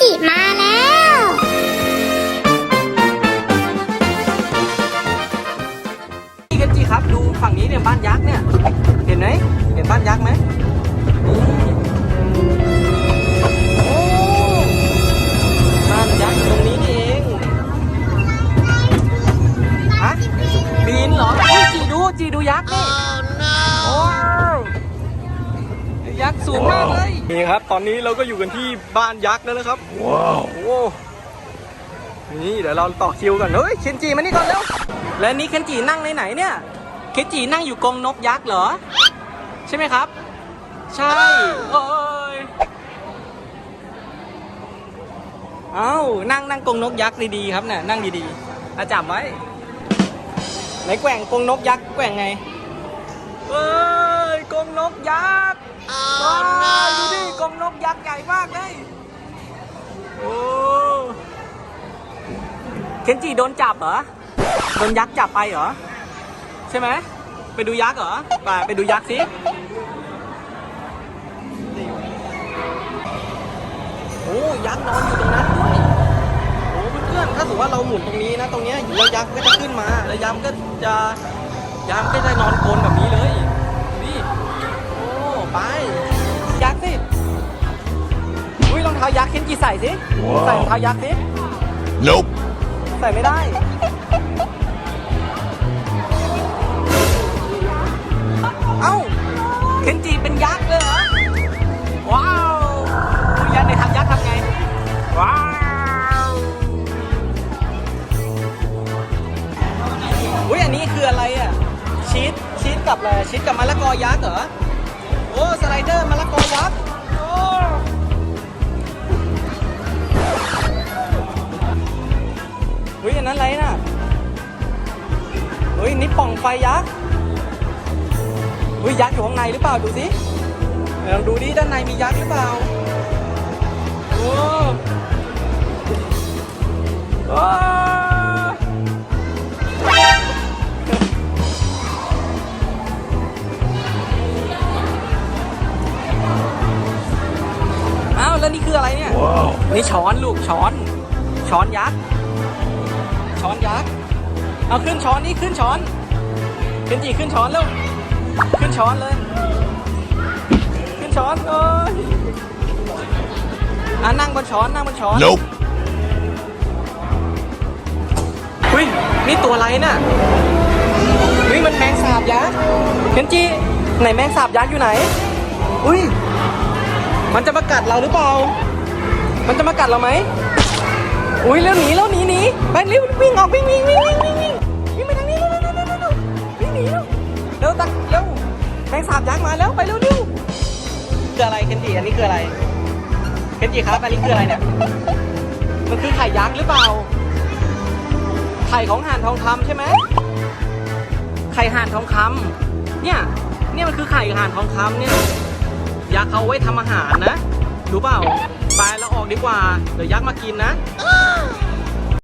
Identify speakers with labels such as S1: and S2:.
S1: จิมาแล้ว
S2: พี่กันจีครับดูฝั่งนี้เนี่ยบ้านยักษ์เนี่ยเห็นไหมเห็นบ้านยักษ์ไหมนี่โอ้บ้านยักษ์ตรงนี้นี่เองฮะปีนเหรออุ้ยจีดูจีดูยักษ์นี่ ยักษ์สูงมากเลยนี่ครับ ตอนนี้เราก็อยู่กันที่บ้านยักษ์แล้วนะครับ ว้าวโอ้นี่เดี๋ยวเราต่อคิวกันเฮ้ยเคนจีมานี่ก่อนเร็วและนี่เคนจินั่งในไหนเนี่ยเคนจินั่งอยู่กรงนกยักษ์เหรอ ใช่ไหมครับ ใช่โอ้ยเอ้านั่งนั่งกรงนกยักษ์ดีๆครับเนี่ยนั่งดีๆอาจับไว้ไหนแกว่งกรงนกยักษ์แกว่งไงเอ้ยกรงนกยักษ์ ว้าวดูดิกรงนกยักษ์ใหญ่มากเลย โอ้เคนจิโดนจับเหรอ โดนยักษ์จับไปเหรอ ใช่ไหม ไปดูยักษ์เหรอ ไปไปดูยักษ์สิโอ้ยักษ์นอนอยู่ตรงนั้นด้วยโอ้เพื่อนๆถ้าสมมติว่าเราหมุนตรงนี้นะ ตรงเนี้ยแล้วยักษ์ก็จะขึ้นมา แล้วยักษ์ก็จะยักษ์ก็จะนอนโกนแบบนี้เลย ไปยักษ์สิอุ้ยรองเท้ายักษ์เคนจิใส่สิใส่รองเท้ายักษ์สิ
S3: Nope.
S2: ใส่ไม่ได้เอ้าเคนจิเป็นยักษ์เลยเหรอว้าวยักษ์ในทำยักษ์ทำไงว้าวอุ้ยอันนี้คืออะไรอะชีสชีสกับอะไรชีสกับมะละกอยักษ์เหรอ โอ้สไลเดอร์มะละกอวับโอ้เฮ้ยอันนั้นอะไรน่ะเฮ้ยนี่ป่องไฟยักษ์เฮ้ยยักษ์อยู่ข้างในหรือเปล่าดูสิลองดูดิด้านในมียักษ์หรือเปล่า แล้วนี่คืออะไรเนี่ย
S3: Wow.
S2: นี่ช้อนลูกช้อน ช้อนยักษ์ ช้อนยักษ์ เอาขึ้นช้อนนี่ขึ้นช้อน ขึ้นจีขึ้นช้อนเร็วขึ้นช้อนเลย ขึ้นช้อนเอ้ยอะนั่งบนช้อนนั่งบนช้อน
S3: Nope.
S2: อุ้ยนี่ตัวอะไรน่ะอุ้ยมันแมงสาบยักษ์เคนจิไหนแมงสาบยักษ์อยู่ไหน อุ้ย มันจะมากัดเราหรือเปล่า มันจะมากัดเราไหม อุ้ยเร็วหนีเร็วหนีหนีไปเร็ววิ่งออกวิ่งวิ่งวิ่งวิ่งวิ่งวิ่งวิ่งไปทางนี้เร็วเร็วเร็วเร็วเร็วเร็ววิ่งหนีเร็วเร็วตักเร็วแมงสาบยักษ์มาแล้วไปเร็วเร็วคืออะไรเคนจิอันนี้คืออะไรเคนจิครับอันนี้คืออะไรเนี่ย มันคือไข่ยักษ์หรือเปล่า ไข่ของห่านทองคำใช่ไหมไข่ห่านทองคำเนี่ย เนี่ยมันคือไข่ห่านทองคำเนี่ย ยักษ์เขาไว้ทำอาหารนะ รู้เปล่า ไปแล้วออกดีกว่า เดี๋ยวยักษ์มากินนะ